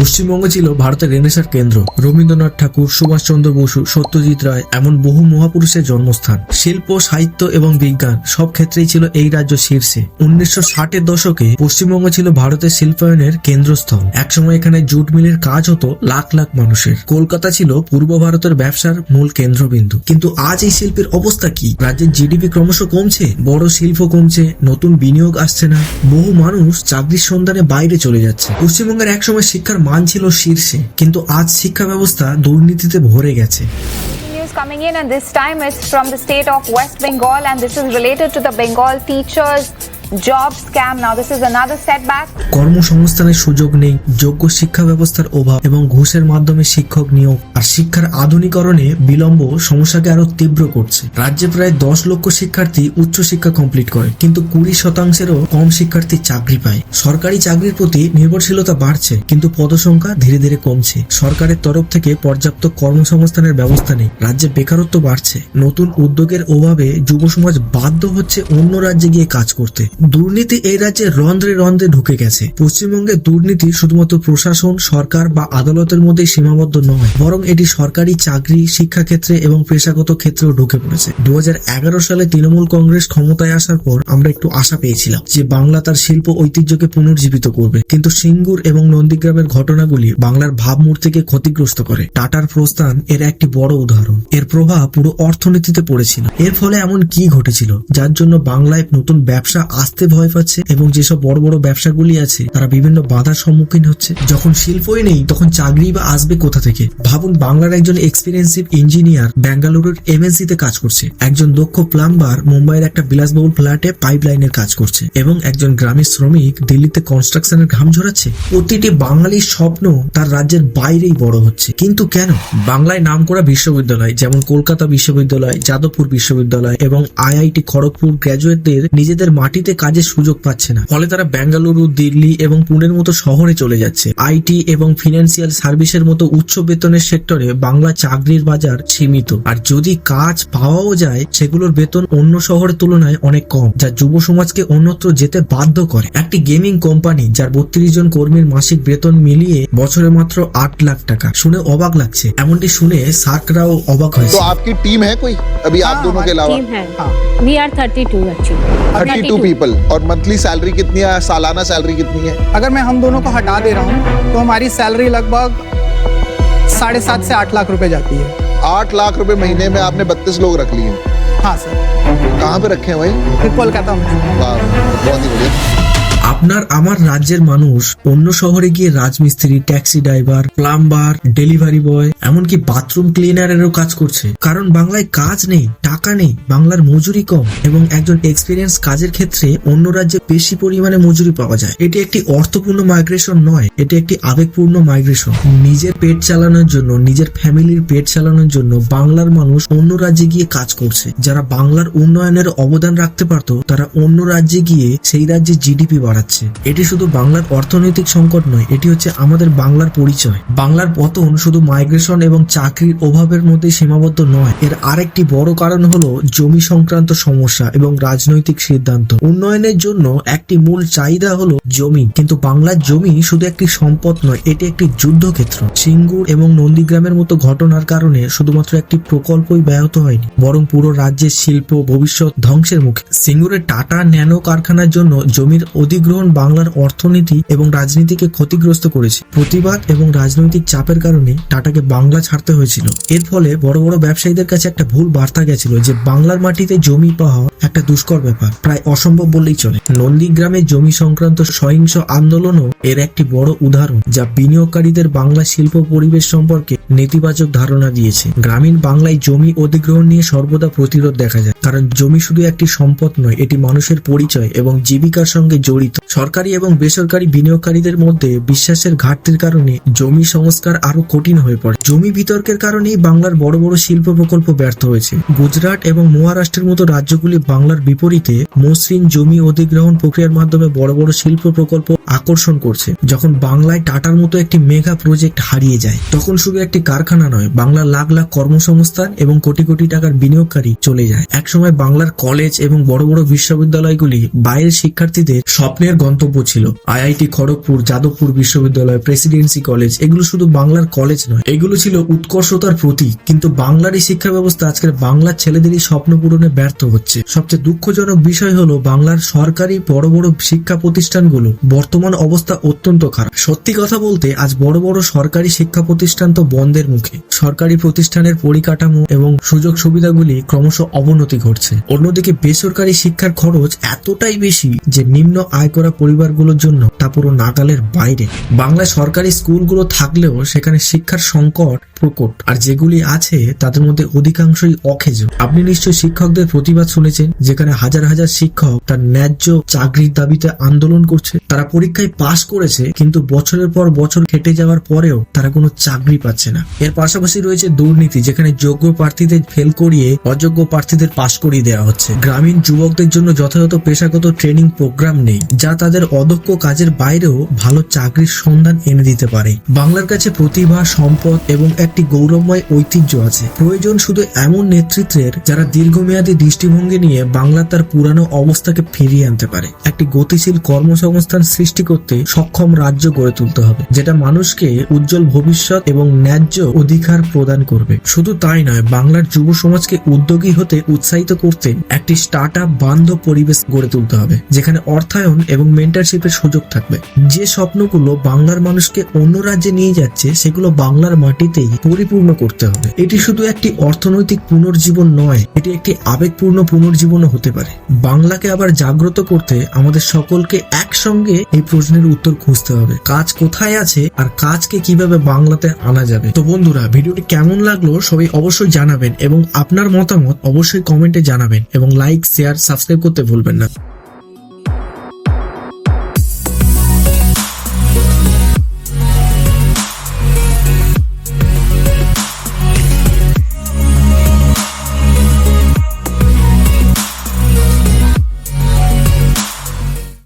পশ্চিমবঙ্গ ছিল ভারতের রেনেসার কেন্দ্র। রবীন্দ্রনাথ ঠাকুর, সুভাষচন্দ্র বসু, সত্যজিৎ রায় এমন বহু মহাপুরুষের জন্মস্থান। শিল্প, সাহিত্য এবং বিজ্ঞান সব ক্ষেত্রেই ছিল এই রাজ্য শীর্ষে। উনিশশো ষাটের দশকে পশ্চিমবঙ্গ ছিল ভারতের শিল্পায়নের কেন্দ্রস্থল। একসময় এখানে জুট মিলের কাজ হতো লাখ লাখ মানুষের। কলকাতা ছিল পূর্ব ভারতের ব্যবসার মূল কেন্দ্রবিন্দু। কিন্তু আজ এই শিল্পের অবস্থা কি? রাজ্যের জিডিপি ক্রমশ কমছে, বড় শিল্প কমছে, নতুন বিনিয়োগ আসছে না। বহু মানুষ চাকরির সন্ধানে বাইরে চলে যাচ্ছে। পশ্চিমবঙ্গের একসময় শিক্ষার মান ছিল শীর্ষে কিন্তু আজ শিক্ষা ব্যবস্থা দুর্নীতিতে ভরে গেছে coming in, and this time is from the state of West Bengal, and this is related to the Bengal teachers job scam. Now, this is another setback. কর্মসংস্থানের সুযোগ নেই যোগ্য শিক্ষা ব্যবস্থার অভাব এবং ঘুষের মাধ্যমে শিক্ষক নিয়োগ। আর শিক্ষার আধুনিকরণে বিলম্ব সমস্যাকে আরও তীব্র করছে। রাজ্যে প্রায় দশ লক্ষ শিক্ষার্থী উচ্চ শিক্ষা কমপ্লিট করে কিন্তু কুড়ি শতাংশেরও কম শিক্ষার্থী চাকরি পায়। সরকারি চাকরির প্রতি নির্ভরশীলতা বাড়ছে কিন্তু পদসংখ্যা ধীরে ধীরে কমছে। সরকারের তরফ থেকে পর্যাপ্ত কর্মসংস্থানের ব্যবস্থা নেই। রাজ্যে বেকারত্ব বাড়ছে। নতুন উদ্যোগের অভাবে যুব সমাজ বাধ্য হচ্ছে অন্য রাজ্যে গিয়ে কাজ করতে। দুর্নীতি এই রাজ্যে রন্ধ্রে রন্ধ্রে ঢুকে গেছে। পশ্চিমবঙ্গে দুর্নীতি শুধুমাত্র প্রশাসন, সরকার বা আদালতের মধ্যে সীমাবদ্ধ নয়, বরং এটি সরকারি চাকরি, শিক্ষাক্ষেত্রে এবং পেশাগত ক্ষেত্রেও ঢুকে পড়েছে। দু হাজার এগারো সালে তৃণমূল কংগ্রেস ক্ষমতায় আসার পর আমরা একটু আশা পেয়েছিলাম যে বাংলা তার শিল্প ঐতিহ্যকে পুনর্জীবিত করবে। কিন্তু সিঙ্গুর এবং নন্দীগ্রামের ঘটনাগুলি বাংলার ভাবমূর্তিকে ক্ষতিগ্রস্ত করে। টাটার প্রস্থান এর একটি বড় উদাহরণ। এর প্রভাব পুরো অর্থনীতিতে পড়েছিল। এর ফলে এমন কি ঘটেছিল, যার জন্য বাংলায় নতুন ব্যবসা আসতে ভয় পাচ্ছে এবং যেসব বড় বড় ব্যবসাগুলি আছে, তারা বিভিন্ন বাধার সম্মুখীন হচ্ছে। যখন শিল্পই নেই, তখন চাকরি বা আসবে কোথা থেকে? ভাবুন, বাংলার একজন এক্সপিরিয়েন্সিভ ইঞ্জিনিয়ার বেঙ্গালুরুর এমএনসি তে কাজ করছে। একজন দক্ষ প্লাম্বার মুম্বাইয়ের একটা বিলাসবহুল ফ্ল্যাটে পাইপ লাইনের কাজ করছে এবং একজন গ্রামের শ্রমিক দিল্লিতে কনস্ট্রাকশনের ঘাম ঝরাচ্ছে। প্রতিটি বাঙালির স্বপ্ন তার রাজ্যের বাইরেই বড় হচ্ছে। কিন্তু কেন? বাংলায় নাম করা বিশ্ববিদ্যালয় যেমন কলকাতা বিশ্ববিদ্যালয়, যাদবপুর বিশ্ববিদ্যালয় এবং আইআইটি খড়গপুর গ্র্যাজুয়েটদের নিজেদের মাটিতে কাজের সুযোগ পাচ্ছে না। ফলে তারা বেঙ্গালুরু দিল্লি এবং পুনের মতো শহরে চলে যাচ্ছে। আইটি এবং ফিনান্সিয়াল সার্ভিসের মতো উচ্চ বেতনের সেক্টরে বাংলা চাকরির বাজার সীমিত। আর যদি কাজ পাওয়াও যায়, সেগুলোর বেতন অন্য শহরের তুলনায় অনেক কম, যা যুব সমাজকে অন্যত্র যেতে বাধ্য করে। একটি গেমিং কোম্পানি, যার বত্রিশ জন কর্মীর মাসিক বেতন মিলিয়ে বছরে মাত্র আট লাখ টাকা। শুনে অবাক লাগছে। এমনটি শুনে সার্করাও অবাক तो आपकी टीम है कोई? अभी हाँ, आप दोनों के अलावा। We are thirty two actually thirty two people और मंथली सैलरी कितनी है? सालाना सैलरी कितनी है? अगर मैं हम दोनों को हटा दे रहा हूँ तो हमारी सैलरी लगभग साढ़े सात से आठ लाख रुपए जाती है। आठ लाख रुपए महीने में आपने बत्तीस लोग रख लिए। हाँ सर। कहाँ पे रखे हैं भाई? कोलकाता में। बहुत ही बढ़िया। আপনার, আমার রাজ্যের মানুষ, অন্য শহরে গিয়ে রাজমিস্ত্রি, taxi driver, plumber, delivery boy, এমনকি বাথরুম ক্লিনারেরও কাজ করছে। কারণ বাংলায় কাজ নেই, টাকা নেই, বাংলার মজুরি কম এবং একজন এক্সপিরিয়েন্স কাজের ক্ষেত্রে অন্য রাজ্যে বেশি পরিমাণে মজুরি পাওয়া যায়। এটি একটি অর্থপূর্ণ মাইগ্রেশন নয়, এটি একটি আবেগপূর্ণ মাইগ্রেশন। নিজের পেট চালানোর জন্য, নিজের ফ্যামিলির পেট চালানোর জন্য বাংলার মানুষ অন্য রাজ্যে গিয়ে কাজ করছে। যারা বাংলার উন্নয়নের অবদান রাখতে পারতো, তারা অন্য রাজ্যে গিয়ে সেই রাজ্যে জিডিপি বাড়াচ্ছে এটি শুধু বাংলার অর্থনৈতিক সংকট নয়, এটি হচ্ছে আমাদের বাংলার পরিচয়। বাংলার পতন শুধু মাইগ্রেশন এবং চাকরির অভাবের মধ্যে সীমাবদ্ধ নয়, এর আরেকটি বড় কারণ হলো জমি সংক্রান্ত সমস্যা এবং রাজনৈতিক সিদ্ধান্ত। উন্নয়নের জন্য একটি মূল চাহিদা হলো জমি, কিন্তু বাংলার জমি শুধু একটি সম্পদ নয়, এটি একটি যুদ্ধক্ষেত্র। সিঙ্গুর এবং নন্দীগ্রামের মতো ঘটনার কারণে শুধুমাত্র একটি প্রকল্পই ব্যাহত হয়নি, বরং পুরো রাজ্যের শিল্প, ভবিষ্যৎ ধ্বংসের মুখে। সিঙ্গুরের টাটা ন্যানো কারখানার জন্য জমির অধিগ্রহণ বাংলার অর্থনীতি এবং রাজনীতিকে ক্ষতিগ্রস্ত করেছে। প্রতিবাদ এবং রাজনৈতিক চাপের কারণে টাটাকে বাংলা ছাড়তে হয়েছিল। এর ফলে বড় বড় ব্যবসায়ীদের কাছে একটা ভুল বার্তা গেছিল যে, বাংলার মাটিতে জমি পাওয়া একটা দুষ্কর ব্যাপার, প্রায় অসম্ভব বললেই চলে। নন্দীগ্রামে জমি সংক্রান্ত সহিংস আন্দোলনও এর একটি বড় উদাহরণ, যা বিনিয়োগকারীদের বাংলা শিল্প পরিবেশ সম্পর্কে নেতিবাচক ধারণা দিয়েছে। গ্রামীণ বাংলায় জমি অধিগ্রহণ নিয়ে সর্বদা প্রতিরোধ দেখা যায়। কারণ জমি শুধু একটি সম্পদ নয়, এটি মানুষের পরিচয় এবং জীবিকার সঙ্গে জড়িত। সরকারি এবং বেসরকারি বিনিয়োগকারীদের মধ্যে বিশ্বাসের ঘাটতির কারণে জমি সংস্কার আরও কঠিন হয়ে পড়ে। জমি বিতর্কের কারণেই বাংলার বড় বড় শিল্প প্রকল্প ব্যর্থ হয়েছে। গুজরাট এবং মহারাষ্ট্রের মতো রাজ্যগুলি বাংলার বিপরীতে মসৃণ জমি অধিগ্রহণ প্রক্রিয়ার মাধ্যমে বড় বড় শিল্প প্রকল্প আকর্ষণ করছে। যখন বাংলায় টাটার মতো একটি মেগা প্রজেক্ট হারিয়ে যায়, তখন শুধু একটি কারখানা নয়, বাংলার লাখ লাখ কর্মসংস্থান এবং কোটি কোটি টাকার বিনিয়োগকারী চলে যায়। একসময় একসময় বাংলার কলেজ এবং বড় বড় বিশ্ববিদ্যালয়গুলি বাইরের শিক্ষার্থীদের স্বপ্নের গন্তব্য ছিল। আইআইটি খড়গপুর, যাদবপুর বিশ্ববিদ্যালয়, প্রেসিডেন্সি কলেজ এগুলো শুধু বাংলার কলেজ নয়। এগুলো ছিল উৎকর্ষতার প্রতীক, কিন্তু বাংলার এই শিক্ষা ব্যবস্থা আজকের বাংলার ছেলেদেরই স্বপ্ন পূরণে ব্যর্থ হচ্ছে। সবচেয়ে দুঃখজনক বিষয় হলো বাংলার সরকারি বড় বড় শিক্ষা প্রতিষ্ঠানগুলো বর্তমান অবস্থা অত্যন্ত খারাপ। সত্যি কথা বলতে, আজ বড় বড় সরকারি শিক্ষা প্রতিষ্ঠান তো বন্ধের মুখে। সরকারি প্রতিষ্ঠানের পরিকাঠামো এবং সুযোগ সুবিধাগুলি ক্রমশ অবনতি ঘটছে। অন্যদিকে বেসরকারি শিক্ষার খরচ এতটাই বেশি যে নিম্ন আয় করা পরিবারগুলোর জন্য তা পুরো নাগালের বাইরে। বাংলায় সরকারি স্কুলগুলো থাকলেও সেখানে শিক্ষার সংকট প্রকট। আর যেগুলি আছে, তাদের মধ্যে অধিকাংশই অখেজ। আপনি নিশ্চয়ই শিক্ষকদের প্রতিবাদ শুনেছেন, যেখানে হাজার হাজার শিক্ষক তার ন্যায্য চাকরির দাবিতে আন্দোলন করছে। তারা পরীক্ষায় পাশ করেছে, কিন্তু বছরের পর বছর খেটে যাওয়ার পরেও তারা কোনো চাকরি পাচ্ছে না। এর পাশাপাশি রয়েছে দুর্নীতি, যেখানে যোগ্য প্রার্থীদের ফেল করিয়ে অযোগ্য প্রার্থীদের পাশ করিয়ে দেওয়া হচ্ছে। গ্রামীণ যুবকদের জন্য যথাযথ পেশাগত ট্রেনিং প্রোগ্রাম নেই, যা তাদের অদক্ষ কাজের বাইরেও ভালো চাকরির সন্ধান এনে দিতে পারে। বাংলার কাছে প্রতিভা, সম্পদ এবং একটি গৌরবময় ঐতিহ্য আছে। প্রয়োজন শুধু এমন নেতৃত্বের যারা দীর্ঘমেয়াদী দৃষ্টিভঙ্গি নিয়ে বাংলা তার পুরানো অবস্থাকে ফিরিয়ে আনতে পারে। একটি গতিশীল কর্মসংস্থান সৃষ্টি করতে সক্ষম রাজ্য গড়ে তুলতে হবে, যেটা মানুষকে উজ্জ্বল ভবিষ্যৎ এবং ন্যায্য অধিকার প্রদান করবে। শুধু তাই নয়, বাংলার যুব সমাজকে উদ্যোগী হতে উৎসাহিত করতে একটি স্টার্ট আপ বান্ধব পরিবেশ গড়ে তুলতে হবে, যেখানে অর্থায়ন এবং মেন্টারশিপের সুযোগ থাকবে। যে স্বপ্নগুলো বাংলার মানুষকে অন্য রাজ্যে নিয়ে যাচ্ছে, সেগুলো বাংলার মাটিতেই পরিপূর্ণ করতে হবে। এটি শুধু একটি অর্থনৈতিক পুনর্জীবন নয়, এটি একটি আবেগপূর্ণ পুনর্জীবনও হতে পারে। বাংলাকে আবার জাগ্রত করতে আমাদের সকলকে একসঙ্গে এই প্রশ্নের উত্তর খুঁজতে হবে। কাজ কোথায় আছে আর কাজকে কীভাবে বাংলাতে আনা যাবে? তো বন্ধুরা, ভিডিওটি কেমন লাগল সবাই অবশ্যই জানাবেন এবং আপনার মতামত অবশ্যই কমেন্টে জানাবেন এবং লাইক, শেয়ার, সাবস্ক্রাইব করতে ভুলবেন না।